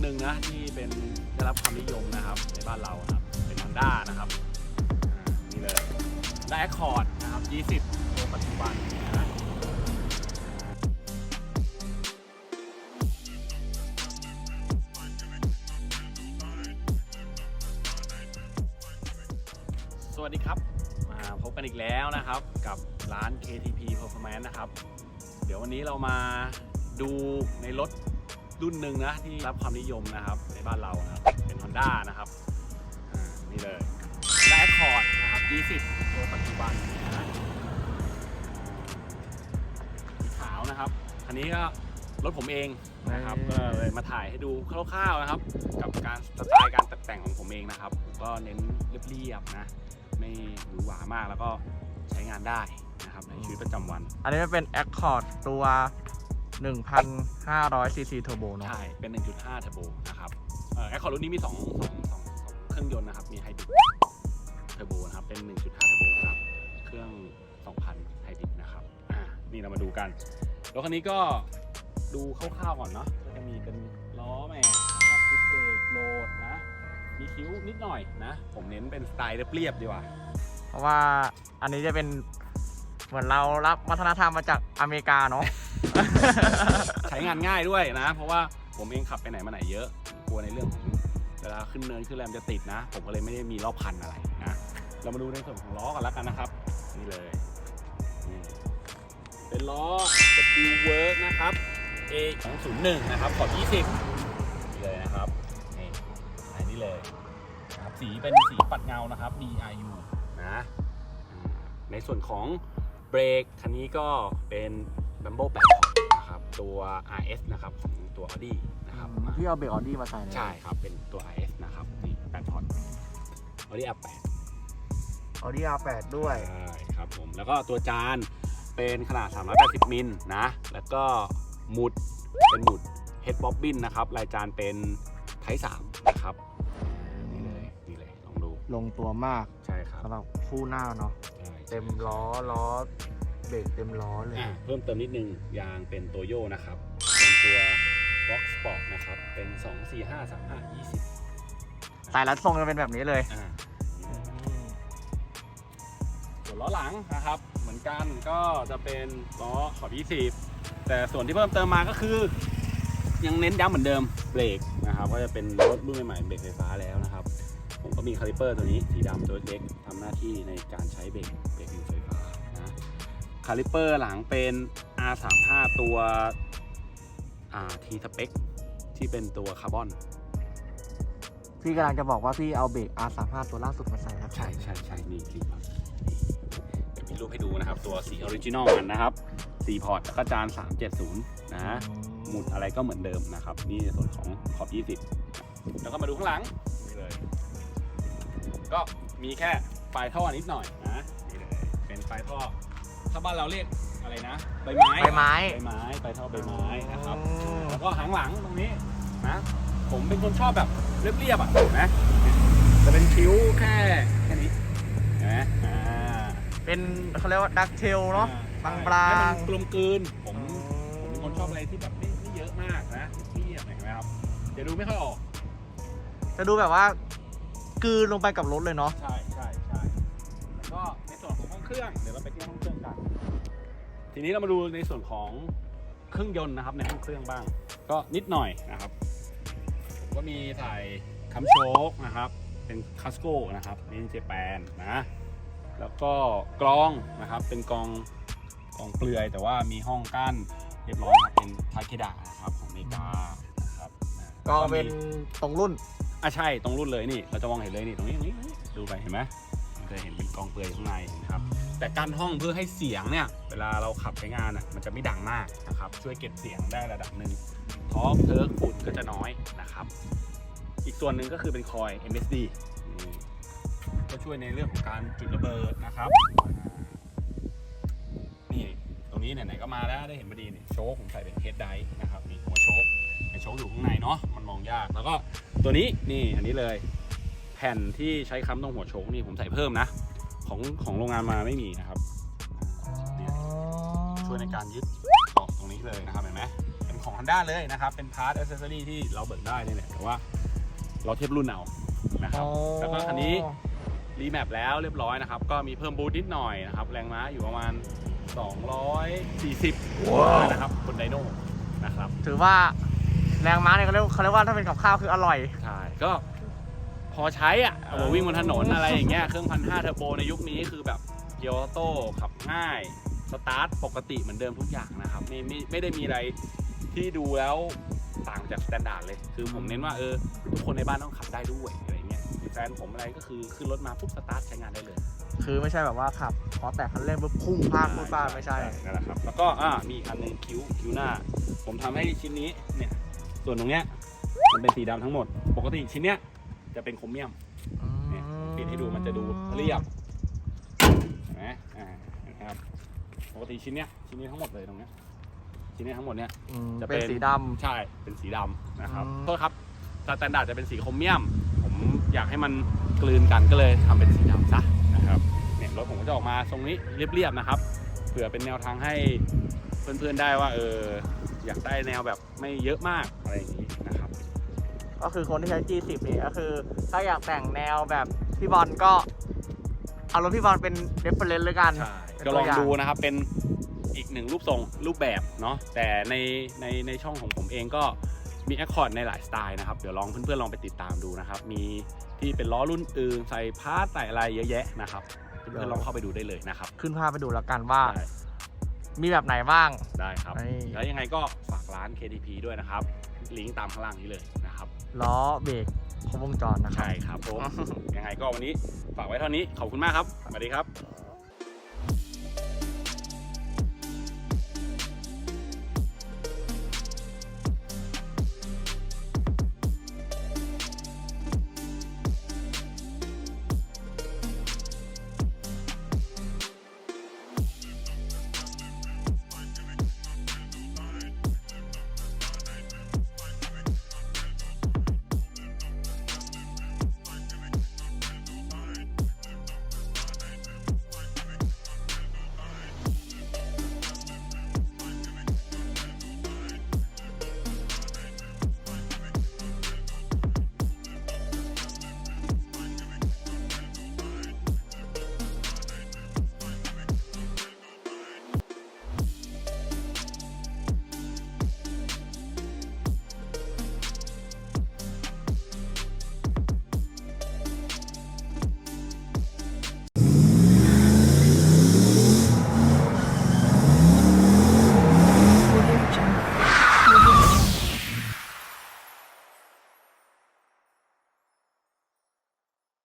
หนึ่งนะที่เป็นได้รับความนิยมนะครับในบ้านเราครับเป็น Honda นะครับอ่านี่เลยได้ Accord นะครับ20ตัวปัจจุบันนะสวัสดีครับมาพบกันอีกแล้วนะครับกับร้าน KTP Performance นะครับ เดี๋ยววันนี้เรามาดูในรถ รุ่นหนึ่งนะที่รับความนิยมนะครับในบ้านเรานะครับเป็น Honda นะครับอ่านี่เลยได้ Accord นะครับ 20 ตัวปัจจุบันนะสีขาวนะครับคันนี้ก็รถผมเองนะครับก็เลยมาถ่ายให้ดูคร่าวๆนะครับ กับการสไตล์การตกแต่งของผมเองนะครับผมก็เน้นเรียบๆนะไม่หรูหรามากแล้วก็ใช้งานได้นะครับในชีวิตประจำวัน อันนี้มันเป็น Accord ตัว 1,500 cc turbo เนอะใช่ เป็น 1.5เทอร์โบนะครับเอ่อแอคคอร์รุ่นนี้มี2 2 2 2เครื่องยนต์นะครับ มีไฮบริดเทอร์โบนะครับ เป็น 1.5เทอร์โบกับ เครื่อง 2,000ไฮบริดนะครับ อ่า นี่เรามาดูกัน รถคันนี้ก็ดูคร่าวๆก่อนเนาะ ก็จะมีเป็นล้อแม็กนะครับฟุตเบรกโหลดนะ มีคิ้วนิดหน่อยนะ ผมเน้นเป็นสไตล์เรียบๆดีกว่า เพราะว่าอันนี้จะเป็นเหมือนเรารับวัฒนธรรมมาจากอเมริกาเนาะ ใช้งานง่ายด้วยนะ เพราะว่าผมเองขับไปไหนมาไหนเยอะ กลัวในเรื่องของเวลาขึ้นเนินขึ้นแรมจะติดนะ ผมก็เลยไม่ได้มีรอบพันอะไรนะ เรามาดูในส่วนของล้อกันแล้วกันนะครับ นี่เลยนี่เป็นล้อ W Work นะครับ A 2 0 1นะครับ ขอบ 20 นี่เลยนะครับ นี่อันนี้เลยนะครับสีเป็นสีปัดเงานะครับ BRU นะ ในส่วนของเบรกคันนี้ก็เป็น b u m b l e 8พอร์ตนะครับตัว RS นะครับของตัว Audi นะครับพี่เอาเบรกออดี้มาใส่ใช่ครับ เป็นตัว RS นะครับนี่8พอร์ต Audi R8 ออดี้ R8 ด้วยใช่ครับผมแล้วก็ตัวจานเป็นขนาด 380 มิลนะ แล้วก็หมุดเป็นหมุด head bobbin นะครับลายจานเป็นไทป์3นะครับนี่เลยนี่เลยลองดูลงตัวมากใช่ครับสำหรับคู่หน้าเนาะใช่เต็มล้อล้อ เบรกเต็มล้อเลยอะเพิ่มเติมนิดนึงยางเป็นโตโยนะครับ เป็นตัว Box Sport นะครับ เป็น 2 4 5 3 5 20สายรัดทรงจะเป็นแบบนี้เลย อ่าส่วนล้อหลังนะครับ เหมือนกันก็จะเป็นล้อขอบ 20 แต่ส่วนที่เพิ่มเติมมาก็คือ ยังเน้นย้ำเหมือนเดิมเบรกนะครับ ก็จะเป็นรถรุ่นใหม่ๆเบรกไฟฟ้าแล้วนะครับ ผมก็มีคาลิเปอร์ตัวนี้สีดำตัวเล็กทำหน้าที่ในการใช้เบรกเบรกมือไฟฟ้านะคาลิเปอร์หลังเป็น R35 ตัวอ่า T Spec ที่เป็นตัวคาร์บอนพี่กำลังจะบอกว่าพี่เอาเบรก R35 ตัวล่าสุดมาใส่ครับ ใช่ใช่ใช่นี่คลิปครับเดี๋ยวมีรูปให้ดูนะครับ ตัวสีออริจินอลมันนะครับสีพอร์ตแล้วก็จาน 370 นะ หมุดอะไรก็เหมือนเดิมนะครับ นี่ในส่วนของขอบ 20 แล้วก็มาดูข้างหลังนี่เลย ก็มีแค่ปลายท่อนิดหน่อยนะนี่เลยเป็นปลายท่อ ถ้าบ้านเราเรียกอะไรนะ ใบไม้ใบไม้ ใบไม้ปลายท่อใบไม้นะครับอืมแล้วก็หางหลังตรงนี้นะผมเป็นคนชอบแบบเรียบๆอะเห็นไหมจะเป็นคิ้วแค่แค่นี้เห็นไหมอ่าเป็นเขาเรียกว่าดักเทลเนาะบางๆให้มันกลมกลืนผมผมเป็นคนชอบอะไรที่แบบไม่ไม่เยอะมากนะเรียบๆเห็นไหมครับเดี๋ยวดูไม่ค่อยออก จะดูแบบว่ากลืนลงไปกับรถเลยเนาะใช่ใช่ใช่ เครื่อง เดี๋ยวเราไปที่ห้องเครื่องกัน ทีนี้เรามาดูในส่วนของเครื่องยนต์นะครับในห้องเครื่องบ้าง ก็นิดหน่อยนะครับผมก็มีใส่คัมโชคนะครับ เป็นคัสโก้นะครับนี่เจแปนนะ แล้วก็กรองนะครับเป็นกรองกรองเปลือย แต่ว่ามีห้องกั้นเรียบร้อยครับเป็นทาเคดะนะครับของอเมริกานะครับนะก็แล้วเป็นมีตรงรุ่นอะใช่ตรงรุ่นเลยนี่ เราจะมองเห็นเลยนี่ตรงนี้ตรงนี้ดูไปเห็นไหมมันจะเห็นเป็นกองเปลือยข้างในนะครับ แต่การห้องเพื่อให้เสียงเนี่ย เวลาเราขับใช้งานอะมันจะไม่ดังมากนะครับ ช่วยเก็บเสียงได้ระดับหนึ่งท้อเพิร์กฝุ่นก็จะน้อยนะครับ อีกส่วนหนึ่งก็คือเป็นคอย MSD ก็ช่วยในเรื่องของการจุดระเบิดนะครับนี่ตรงนี้ไหนๆก็มาแล้วได้เห็นพอดีนี่โชคผมใส่เป็นเฮดไดนะครับนี่หัวโชคไอโชคอยู่ข้างในเนาะมันมองยากแล้วก็ตัวนี้นี่อันนี้เลย แผ่นที่ใช้ค้ำตรงหัวโชคนี่ผมใส่เพิ่มนะ ของของโรงงานมาไม่มีนะครับเนี่ยช่วยในการยึดเกาะตรงนี้เลยนะครับเห็นไหมของ Honda เลยนะครับ เป็นพาร์ทอ c เซสซอรี่ที่เราเบิกได้เนี่ยแหละแต่ว่าเราเทียบรุ่นเอานะครับแล้วก็คันนี้รีแมปแล้วเรียบร้อยนะครับ ก็มีเพิ่มบูทนิดหน่อยนะครับ แรงม้าอยู่ประมาณ 240นะครับบนไดโน่นะครับ ถือว่าแรงม้าเนี่ยเขาเรียกเขาเรียกว่าถ้าเป็นกับข้าวคืออร่อย ใช่ ก็พ อใช้อะเอามาวิ่งบนถนนอะไรอย่างเงี้ยเครื่องพันห้าเทอร์โบในยุคนี้คือแบบเกียร์ออโต้ขับง่าย สตาร์ทปกติเหมือนเดิมทุกอย่างนะครับไม่ไม่ไม่ได้มีอะไรที่ดูแล้วต่างจากสแตนดาร์ดเลย คือผมเน้นว่าเออทุกคนในบ้านต้องขับได้ด้วยอะไรเงี้ยแฟนผมอะไรก็คือขึ้นรถมาปุ๊บสตาร์ทใช้งานได้เลย คือไม่ใช่แบบว่าขับพอแตะคันเร่งปุ๊บพุ่งพลาดพุ่งพลาดไม่ใช่นั่นแหละครับ แล้วก็อ่ามีอีกอันหนึงคิ้วคิ้วหน้า ผมทำให้ชิ้นนี้เนี่ยส่วนตรงเนี้ยมันเป็นสีดำทั้งหมด ปกติชิ้นเนี้ย จะเป็นโครเมียมเนี่ยปิดให้ดูมันจะดูเรียบเห็นไหมอ่าเห็นไหมครับปกติชิ้นเนี้ยชิ้นนี้ทั้งหมดเลยตรงเนี้ยชิ้นนี้ทั้งหมดเนี้ยอืมจะเป็เป็นนสีดใช่เป็นสีดำนะครับอืม โทษครับสแตนดาร์ดจะเป็นสีโครเมียม ผมอยากให้มันกลืนกันก็เลยทำเป็นสีดำซะนะครับเนี่ยรถผมก็จะออกมาทรงนี้เรียบๆนะครับเผื่อเป็นแนวทางให้เพื่อนๆได้ว่าเอออยากได้แนวแบบไม่เยอะมากอะไรอย่างนี้นะครับำ ก็คือคนที่ใช้ G10 นี่ก็คือ ถ้าอยากแต่งแนวแบบพี่บอลก็ เอารถพี่บอลเป็นเรฟเฟรนซ์เลยกันใช่เป็นก็ตัลวองอย่างดูนะครับเป็นอีกหนึ่งรูปทรงรูปแบบเนาะแต่ในในในช่องของผมเองก็มีแอคคอร์ดในหลายสไตล์นะครับ เดี๋ยวลองเพื่อนๆลองไปติดตามดูนะครับ มีที่เป็นล้อรุ่นอื่นใส่พาร์ทใส่อะไรเยอะแยะนะครับเพื่อนๆลองเข้าไปดูได้เลยนะครับขึ้นภาพไปดูแล้วกันว่า ได้มีแบบไหนบ้าง ได้ครับ นี่ แล้วยังไงก็ฝากร้าน KTP ด้วยนะครับ ลิงก์ตามข้างล่างนี้เลยนะครับล้อเบรกครบวงจรนะครับ ใช่ครับผมยังไงก็วันนี้ฝากไว้เท่านี้ขอบคุณมากครับสวัสดีครับครับ